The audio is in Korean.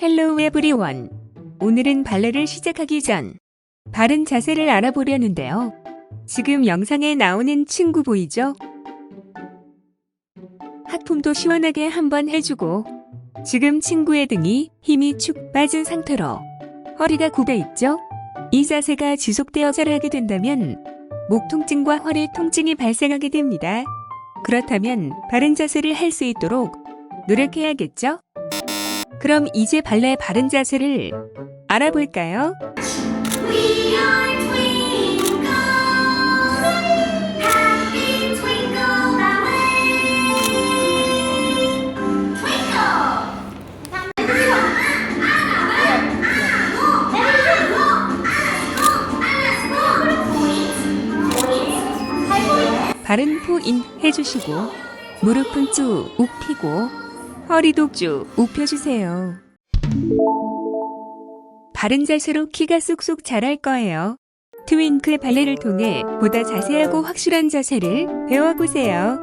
헬로우 에브리원. 오늘은 발레를 시작하기 전 바른 자세를 알아보려는데요. 지금 영상에 나오는 친구 보이죠? 하품도 시원하게 한번 해주고 지금 친구의 등이 힘이 축 빠진 상태로 허리가 굽어 있죠? 이 자세가 지속되어 자라게 된다면 목 통증과 허리 통증이 발생하게 됩니다. 그렇다면 바른 자세를 할 수 있도록 노력해야겠죠? 그럼 이제 발레 바른 자세를 알아볼까요? We are twinkle, happy twinkle ballet. Twinkle. 바른 포인 해주시고 무릎은 쭉 굽히고 허리도 쭉 up혀주세요. 바른 자세로 키가 쑥쑥 자랄 거예요. 트윙클 발레를 통해 보다 자세하고 확실한 자세를 배워보세요.